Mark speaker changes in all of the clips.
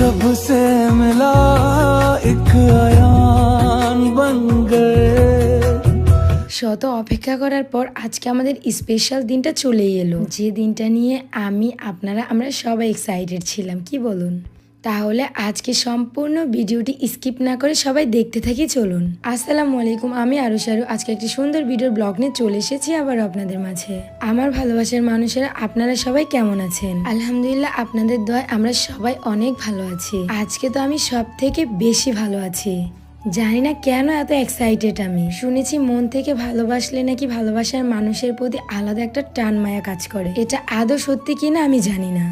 Speaker 1: रब से मिला एक आयान बन गए
Speaker 2: শত অপেক্ষা করার পর আজকে আমাদের স্পেশাল দিনটা চলেই এলো যে দিনটা নিয়ে আমি আপনারা আমরা সবাই এক্সাইটেড ছিলাম কি বলুন তাহলে আজকে সম্পূর্ণ ভিডিওটি স্কিপ না করে সবাই দেখতে থাকি, চলুন। আসসালামু আলাইকুম, আমি আরু। শারু আজকে একটি সুন্দর ভিডিওর ব্লগ নিয়ে চলে এসেছি আবার আপনাদের মাঝে। আমার ভালোবাসার মানুষেরা, আপনারা সবাই কেমন আছেন? আলহামদুলিল্লাহ, আপনাদের দয় আমরা সবাই অনেক ভালো আছি। আজকে তো আমি সব থেকে বেশি ভালো আছি। জানি না কেন এত এক্সাইটেড আমি। শুনেছি মন থেকে ভালোবাসলে নাকি ভালোবাসার মানুষের প্রতি আলাদা একটা টান মায়া কাজ করে। এটা আদৌ সত্যি কিনা আমি জানি না।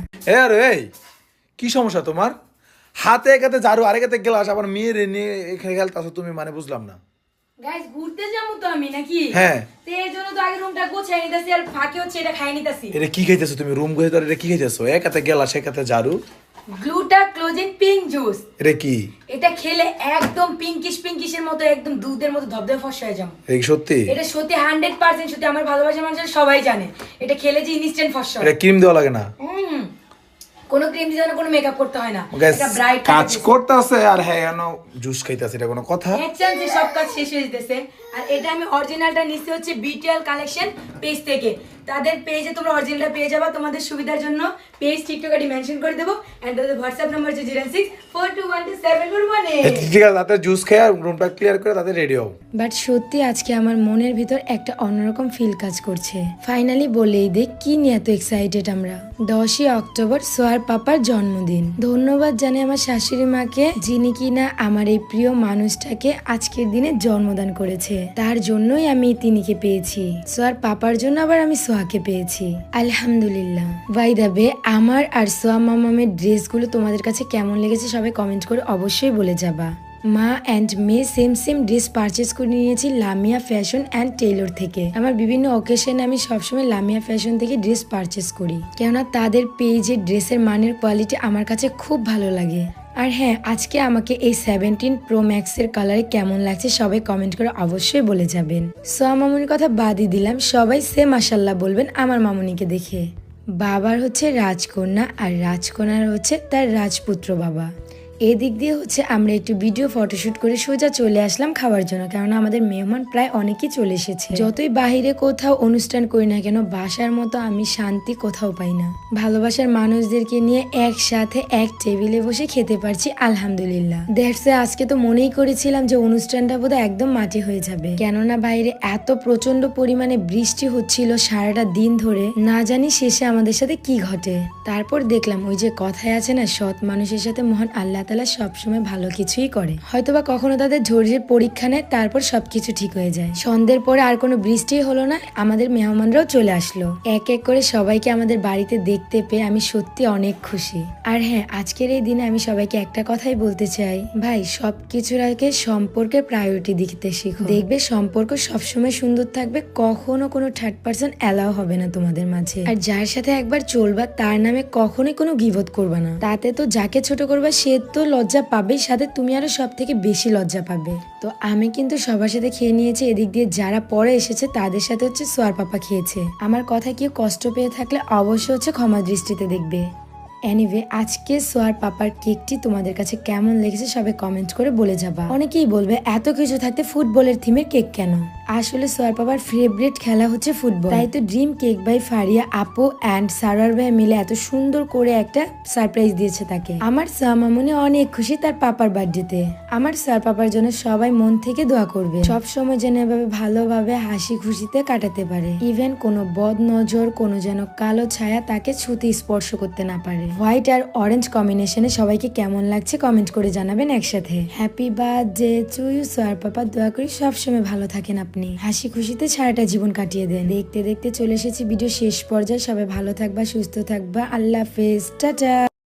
Speaker 3: কি সমস্যা তোমার? হাতে একাতে ঝাড়ু আরেক হাতে গ্লাস আবার মেয়ের নিয়ে এখানে খেলতেছো তুমি মানে বুঝলাম না।
Speaker 2: গাইস ঘুরতে যাব তো আমি নাকি?
Speaker 3: হ্যাঁ।
Speaker 2: তো এর তো আগে রুমটা গোছাই নিতেছি আর ফাঁকে হচ্ছে এটা খাই নিতেছি।
Speaker 3: এটা কি খাইতেছো তুমি? রুম গয়ে এটা কি খাইতেছো? এক হাতে গ্লাস এক হাতে ঝাড়ু?
Speaker 2: গ্লুটা ক্লোজিন পিঙ্ক জুস
Speaker 3: এটা কি?
Speaker 2: এটা খেলে একদম পিঙ্কিশ পিঙ্কিশের মতো একদম দুধের মতো ধবধবে ফস হয়ে যাও
Speaker 3: এই সত্যি?
Speaker 2: এটা সত্যি হান্ড্রেড পার্সেন্ট সত্যি আমার ভালোবাসার মানুষের সবাই জানে। এটা খেলে যে ইনস্ট্যান্ট ফস
Speaker 3: এটা ক্রিম দেওয়া লাগে না?
Speaker 2: হুম। কোনো ক্রিম দিতে না কোনো মেকআপ করতে হয় না। এটা ব্রাইট
Speaker 3: কাজ করতে আছে আর হ্যাঁ এনো জুস খাইতেছে এটা কোনো কথা?
Speaker 2: এক চান্সে সব কাজ শেষ হয়ে যেতেছে। আর এটা আমি অরিজিনালটা নিচ্ছি হচ্ছে বিটিএল কালেকশন পেজ থেকে। তাদের পেজে তোমরা অরিজিনালটা পেয়ে যাবা তোমাদের সুবিধার জন্য পেজ টিকটক আইডি মেনশন করে দেবো। এন্ড তাদের হোয়াটসঅ্যাপ নাম্বার হচ্ছে zero six four two one two seven four one
Speaker 3: এই ঠিক আছে তাতে জুস খেয়ে রুমটা ক্লিয়ার করে তাতে রেডি হও।
Speaker 2: বাট সত্যি আজকে আমার মনের ভিতর একটা অন্যরকম ফিল কাজ করছে। ফাইনালি বলেই দে কি নিয়ে এত এক্সাইটেড আমরা? দশই অক্টোবর সোয়ার পাপার জন্মদিন। ধন্যবাদ জানাই আমার শাশুড়ি মাকে, যিনি কিনা আমার এই প্রিয় মানুষটাকে আজকের দিনে জন্মদান করেছে। তার জন্যই আমি তিনিকে পেয়েছি। সোয়ার পাপার জন্য আবার আমি সোহাকে পেয়েছি। আলহামদুলিল্লাহ। বাই দা বে, আমার আর সোয়া মামামের ড্রেসগুলো তোমাদের কাছে কেমন লেগেছে সবাই কমেন্ট করে অবশ্যই বলে যাবা। মা অ্যান্ড মেয়ে সেম সেম ড্রেস পারচেস করে নিয়েছি লামিয়া ফ্যাশন অ্যান্ড টেইলর থেকে। আমার বিভিন্ন অকেশনে আমি সবসময় লামিয়া ফ্যাশন থেকে ড্রেস পারচেস করি। কেননা তাদের পেজে ড্রেসের মানের কোয়ালিটি আমার কাছে খুব ভালো লাগে। আর হ্যাঁ আজকে আমাকে এই সেভেন্টিন প্রো ম্যাক্সের কালারে কেমন লাগছে সবাই কমেন্ট করে অবশ্যই বলে যাবেন। সোয়া মামুনির কথা বাদই দিলাম। সবাই সে মাসাল্লাহ বলবেন আমার মামুনিকে দেখে। বাবার হচ্ছে রাজকন্যা আর রাজকন্যার হচ্ছে তার রাজপুত্র বাবা। এদিক দিয়ে হচ্ছে আমরা একটু ভিডিও ফটোশুট করে সোজা চলে আসলাম খাওয়ার জন্য কারণ আমাদের মেহমান প্রায় অনেকেই চলে এসেছে। যতই বাহিরে কোথাও অনুষ্ঠান করি না কেন, বাসার মতো আমি শান্তি কোথাও পাই না। ভালোবাসার মানুষদেরকে নিয়ে একসাথে এক টেবিলে বসে খেতে পারছি, আলহামদুলিল্লাহ। দ্যাটস আজকে তো মনেই করেছিলাম যে অনুষ্ঠানটা বোধহয় একদম মাটি হয়ে যাবে। কেননা বাইরে এত প্রচণ্ড পরিমাণে বৃষ্টি হচ্ছিল সারাটা দিন ধরে, না জানি শেষে আমাদের সাথে কি ঘটে। তারপর দেখলাম ওই যে কথায় আছে না, সৎ মানুষের সাথে মহান আল্লাহ তালা সবসময় ভালো কিছুই করে। হয়তোবা কখনো তাদের ধৈর্যের পরীক্ষা নেয়, তারপর সবকিছু ঠিক হয়ে যায়। সন্ধ্যের পরে আর কোনো বৃষ্টি হলো না, আমাদের মেহমানরাও চলে আসলো। এক এক করে সবাইকে আমাদের বাড়িতে দেখতে পেয়ে আমি সত্যি অনেক খুশি। আর হ্যাঁ আজকের এই দিনে আমি সবাইকে একটা কথাই বলতে চাই। ভাই, সবকিছুর আগে সম্পর্কের প্রায়োরিটি দিতে শিখো। দেখবে সম্পর্ক সবসময় সুন্দর থাকবে, কখনো কোনো থার্ড পার্সন অ্যালাও হবে না তোমাদের মাঝে। আর যার সাথে একবার চলবা, তার নামে কখনোই কোনো গিবত করবা না। তাতে তো যাকে ছোট করবা, সে তো লজ্জা পাবে, সাথে তুমি আরও সব থেকে বেশি লজ্জা পাবে। তো আমি কিন্তু সবার সাথে খেয়ে নিয়েছি, এদিক দিয়ে যারা পরে এসেছে তাদের সাথে হচ্ছে সোয়ার পাপা খেয়েছে। আমার কথা কেউ কষ্ট পেয়ে থাকলে অবশ্যই হচ্ছে ক্ষমা দৃষ্টিতে দেখবে। এনিওয়ে আজকে সোয়ার পাপার কেকটি তোমাদের কাছে কেমন লেগেছে সবাই কমেন্ট করে বলে যাবা। অনেকেই বলবে, এত কিছু থাকতে ফুটবলের থিমের কেক কেন? আসলে সোয়ার পাপার ফেভারিট খেলা হচ্ছে ফুটবল তাই তো ড্রিম কেক বাই ফারিয়া, আপু অ্যান্ড সারার ভাই মিলে এত সুন্দর করে একটা সারপ্রাইজ দিয়েছে তাকে। আমার সোয়া মামুনি অনেক খুশি তার পাপার বার্থডেতে আমার সোয়ার পাপার জন্য সবাই মন থেকে দোয়া করবে। সব সময় যেন এভাবে ভালোভাবে হাসি খুশিতে কাটাতে পারে। ইভেন কোনো বদ নজর কোনো যেন কালো ছায়া তাকে ছুতে স্পর্শ করতে না পারে। হোয়াইট আর অরেঞ্জ কম্বিনেশনে সবাইকে কেমন লাগছে কমেন্ট করে জানাবেন একসাথে। হ্যাপি বার্থডে টু ইউ সোয়ার পাপা। দোয়া করি সবসময় ভালো থাকেন আপনি। হাসি খুশিতে সারাটা জীবন কাটিয়ে দেন। দেখতে দেখতে চলে এসেছি ভিডিও শেষ পর্যায়ে। সবাই ভালো থাকবা, সুস্থ থাকবা। আল্লাহ হাফেজ। টাটা।